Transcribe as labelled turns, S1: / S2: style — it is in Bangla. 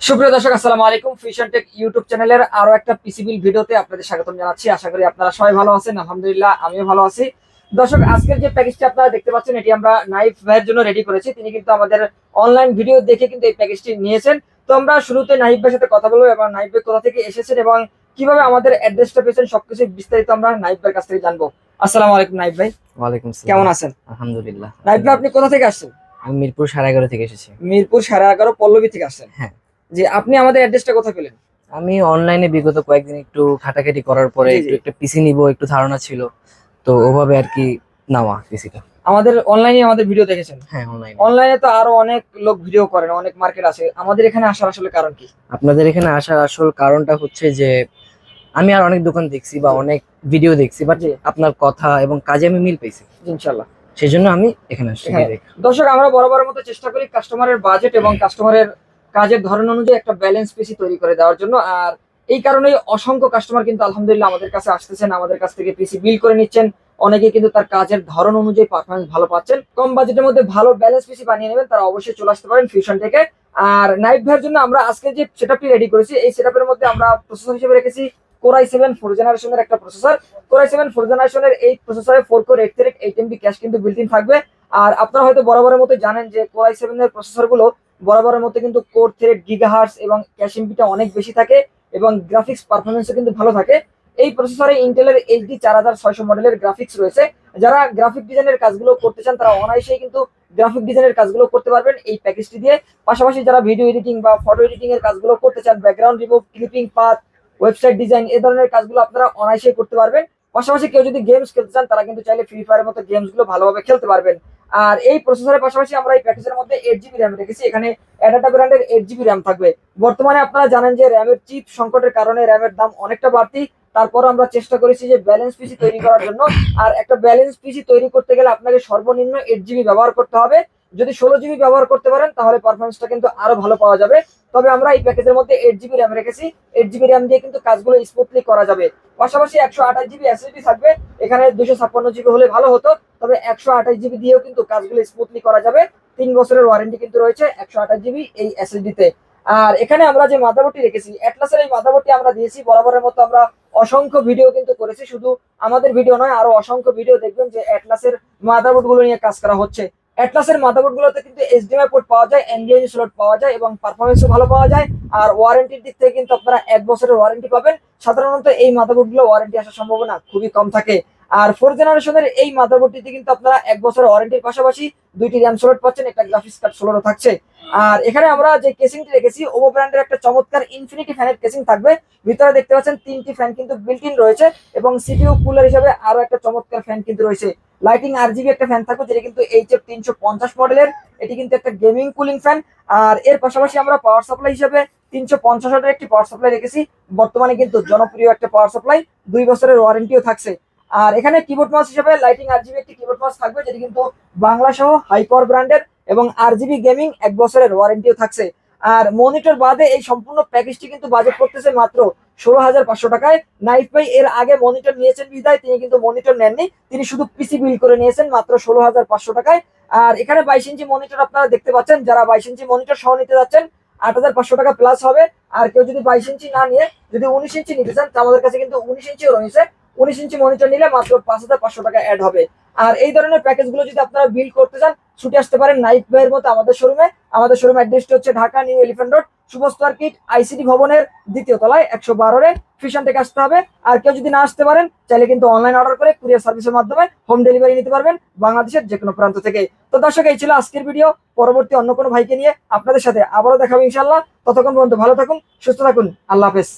S1: সুপ্রিয় দর্শক আসসালামু আলাইকুম। ফিশন টেক ইউটিউব চ্যানেলের আরও একটা পিসিবিল ভিডিওতে আপনাদের স্বাগতম জানাচ্ছি। আশা করি আপনারা সবাই ভালো আছেন। আলহামদুলিল্লাহ আমিও ভালো আছি। দর্শক আজকের যে প্যাকেজটি আপনারা দেখতে পাচ্ছেন এটি আমরা নাইফ ভাইয়ের জন্য রেডি করেছি। তিনি কিন্তু আমাদের অনলাইন ভিডিও দেখে কিন্তু এই প্যাকেজটি নিয়েছেন। তো আমরা শুরুতে নাইফ ভাইয়ের সাথে কথা বলব এবং নাইফ ভাই কোথা থেকে এসেছেন এবং কীভাবে আমাদের অ্যাড্রেসটা পেয়েছেন সবকিছু বিস্তারিত আমরা নাইফ ভাইয়ের কাছ থেকে জানব। আসসালামু আলাইকুম নাইফ ভাই
S2: ওয়ালাইকুম আসসালাম।
S1: কেমন আছেন?
S2: আলহামদুলিল্লাহ।
S1: নাইফ ভাই আপনি কোথা থেকে আসছেন?
S2: আমি মিরপুর সাড়ে এগারো থেকে এসেছি।
S1: মিরপুর সাড়ে এগারো পল্লবী থেকে আসছেন।
S2: হ্যাঁ।
S1: যে আপনি আমাদের অ্যাড্রেসটা কোথায় পেলেন?
S2: আমি অনলাইনে বিগত কয়েকদিন একটু খাটাখাটি করার পরে। একটু একটা পিসি নিব একটু ধারণা ছিল। তো ওভাবে আর কি নেওয়া পিসিটা
S1: আমাদের অনলাইনে আমাদের ভিডিও দেখেছেন?
S2: হ্যাঁ অনলাইনে
S1: অনলাইনে তো আরও অনেক লোক ভিডিও করেন অনেক মার্কেট আছে। আমাদের এখানে আসার আসলে কারণ কি?
S2: আপনাদের এখানে আসার আসল কারণটা হচ্ছে যে আমি আর অনেক দোকান দেখছি বা অনেক ভিডিও দেখছি বাট। আপনার কথা এবং কাজে আমি মিল পেয়েছি।
S1: ইনশাল্লাহ
S2: সেই জন্য আমি এখানে আসছি
S1: হ্যাঁ। দর্শক আমরা বরাবরের মতো চেষ্টা করি কাস্টমারের বাজেট এবং কাস্টমারের কাজের ধরন অনুযায়ী একটা ব্যালেন্স পিসি তৈরি করে দেওয়ার জন্য। আর এই কারণেই অসংখ্য কাস্টমার কিন্তু আলহামদুলিল্লাহ আমাদের কাছে আসতেছেন, আমাদের কাছ থেকে পিসি বিল করে নিচ্ছেন। অনেকে কিন্তু তার কাজের ধরন অনুযায়ী পারফরমেন্স ভালো পাচ্ছেন। কম বাজেটের মধ্যে ভালো ব্যালেন্স পিসি বানিয়ে নেবেন, তারা অবশ্যই চলে আসতে পারেন ফিউশন থেকে। আর নাইট ভাইয়ের জন্য আমরা আজকে যে সেটআপটি রেডি করেছি, এই সেটআপের মধ্যে আমরা প্রসেসর হিসেবে রেখেছি কোরাই সেভেন ফোর জেনারেশনের একটা প্রসেসর কোরাই সেভেন ফোর জেনারেশনের এই প্রসেসরে four core eight three eight MB cache কিন্তু বিল্ট থাকবে। আর আপনারা হয়তো বরাবরের মতো জানেন যে কোরাই সেভেন এর প্রসেসরগুলো বরাবরের মতো কিন্তু কোর থ্রেড গিগাহার্স এবং ক্যাশ এমবিটা অনেক বেশি থাকে এবং গ্রাফিক্স পারফরমেন্সও কিন্তু ভালো থাকে। এই প্রসেসরে ইন্টেলের এইচডি চার হাজার ছয়শো মডেলের গ্রাফিক্স রয়েছে। যারা গ্রাফিক ডিজাইনের কাজগুলো করতে চান, তারা অনায়াসেই কিন্তু গ্রাফিক ডিজাইনের কাজগুলো করতে পারবেন এই প্যাকেজটি দিয়ে। পাশাপাশি যারা ভিডিও এডিটিং বা ফটো এডিটিং এর কাজগুলো করতে চান background remove clipping path website design এই ধরনের কাজগুলো আপনারা অনায়াসেই করতে পারবেন। পাশাপাশি কেউ যদি গেমস খেলতে চান, তারা কিন্তু চাইলে ফ্রি ফায়ারের মতো গেমসগুলো ভালোভাবে খেলতে পারবেন। আর এই প্রসেসরের পাশাপাশি আমরা এই প্যাকেজের মধ্যে এইট জিবি র্যাম রেখেছি। এখানে অ্যাডাটা ব্র্যান্ডের এইট জিবি র্যাম থাকবে। বর্তমানে আপনারা জানেন যে র্যামের চিপ সংকটের কারণে র্যামের দাম অনেকটা বাড়তি। তারপর আমরা চেষ্টা করেছি যে ব্যালেন্স পিসি তৈরি করার জন্য। আর একটা ব্যালেন্স পিসি তৈরি করতে গেলে আপনাকে সর্বনিম্ন এইট জিবি ব্যবহার করতে হবে। যদি ষোলো জিবি ব্যবহার করতে পারেন, তাহলে পারফরমেন্সটা কিন্তু আরও ভালো পাওয়া যাবে। তবে আমরা এই প্যাকেজের মধ্যে এইট জিবি র্যাম রেখেছি। এইট জিবি র্যাম দিয়ে কিন্তু কাজগুলো স্মুথলি করা যাবে। পাশাপাশি একশো আঠাশ জিবি এসএসডি থাকবে। এখানে দুশো ছাপ্পান্ন জিবি হলে ভালো হতো, তবে একশো আঠাশ জিবি দিয়েও কিন্তু কাজগুলো স্মুথলি করা যাবে। তিন বছরের ওয়ারেন্টি কিন্তু রয়েছে একশো আঠাশ জিবি এই এসএসডি তে। আর এখানে আমরা যে মাদারবোর্ডটি রেখেছি অ্যাটলাসের এই মাদারবোর্ডটি আমরা দিয়েছি। বরাবরের মতো আমরা অসংখ্য ভিডিও কিন্তু করেছি। শুধু আমাদের ভিডিও নয়, আরও অসংখ্য ভিডিও দেখবেন যে অ্যাটলাসের মাদারবোর্ডগুলো নিয়ে কাজ করা হচ্ছে। অ্যাটলাসের মাদারবোর্ড গুলোতে কিন্তু এইচডিএমআই পোর্ট পাওয়া যায় এনডিএনজি স্লট পাওয়া যায় এবং পারফরমেন্সও ভালো পাওয়া যায়। আর ওয়ারেন্টির দিক থেকে কিন্তু আপনারা এক বছরের ওয়ারেন্টি পাবেন। সাধারণত এই মাদারবোর্ডগুলো ওয়ারেন্টি আসার সম্ভাবনা খুবই কম থাকে। আর ফোর জেনারেশনের এই মাদারবোর্ডটিতে কিন্তু আপনারা এক বছরের ওয়ারেন্টির পাশাপাশি দুইটি র্যাম স্লট পাচ্ছেন, একটা গ্রাফিক্স কার্ড ষোলোটা থাকছে। আর এখানে আমরা যে কেসিংটি রেখেছি ওভো ব্র্যান্ডের একটা চমৎকার ইনফিনিটি ফ্যানের কেসিং থাকবে। ভিতরে দেখতে পাচ্ছেন তিনটি ফ্যান কিন্তু বিল্ট ইন রয়েছে এবং সিপিইউ কুলার হিসেবে আরও একটা চমৎকার ফ্যান কিন্তু রয়েছে। লাইটিং আরজিবি একটা ফ্যান থাকবে, যেটা কিন্তু এইচ এফ তিনশো পঞ্চাশ মডেলের এটি কিন্তু একটা গেমিং কুলিং ফ্যান আর এর পাশাপাশি আমরা পাওয়ার সাপ্লাই হিসেবে তিনশো পঞ্চাশ ওয়াটের একটি পাওয়ার সাপ্লাই রেখেছি। বর্তমানে কিন্তু জনপ্রিয় একটা পাওয়ার সাপ্লাই দুই বছরের ওয়ারেন্টিও থাকছে। আর এখানে কিবোর্ড মাউস হিসেবে লাইটিং আর আরজিবি একটি কিবোর্ড মাউস থাকবে, যেটি কিন্তু বাংলা সহ হাই পাওয়ার ব্র্যান্ডের এবং আরজিবি গেমিং এক বছরের ওয়ারেন্টিও থাকছে। আর মনিটর বাদে এই সম্পূর্ণ প্যাকেজটি কিন্তু বাজেট করতেছে মাত্র ষোলো হাজার পাঁচশো টাকায়। নাইফ ভাই এর আগে মনিটর নিয়েছেন বিদায়, তিনি কিন্তু মনিটর নেননি। তিনি শুধু পিসি বিল করে নিয়েছেন মাত্র ষোলো হাজার পাঁচশো টাকায়। আর এখানে বাইশ ইঞ্চি মনিটর আপনারা দেখতে পাচ্ছেন, যারা বাইশ ইঞ্চি মনিটর সহ নিতে যাচ্ছেন, আট হাজার পাঁচশো টাকা প্লাস হবে। আর কেউ যদি বাইশ ইঞ্চি না নিয়ে, যদি উনিশ ইঞ্চি নিতে চান আমাদের কাছে কিন্তু উনিশ ইঞ্চিও রয়েছে। উনিশ ইঞ্চি মনিটর নিলে মাত্র পাঁচ হাজার পাঁচশো টাকা অ্যাড হবে। আর এই ধরনের প্যাকেজগুলো যদি আপনারা বিল করতে চান, ছুটে আসতে পারেন নাইট ভাইয়ের মতো আমাদের শোরুমে আমাদের শোরুম অ্যাড্রেসটি হচ্ছে ঢাকা নিউ এলিফেন্ট রোড শুভস্তার কিট আইসিডি ভবনের দ্বিতীয় তলায়, একশো বারোরে ফিশন থেকে আসতে হবে। আর কেউ যদি না আসতে পারেন, চাইলে কিন্তু অনলাইন অর্ডার করে কুরিয়ার সার্ভিসের মাধ্যমে হোম ডেলিভারি নিতে পারবেন বাংলাদেশের যে কোনো প্রান্ত থেকে। তো দর্শক, এই ছিল আজকের ভিডিও পরবর্তী অন্য কোনো ভাইকে নিয়ে আপনাদের সাথে আবারও দেখাবো ইনশাল্লাহ ততক্ষণ পর্যন্ত ভালো থাকুন, সুস্থ থাকুন। আল্লাহ হাফেজ।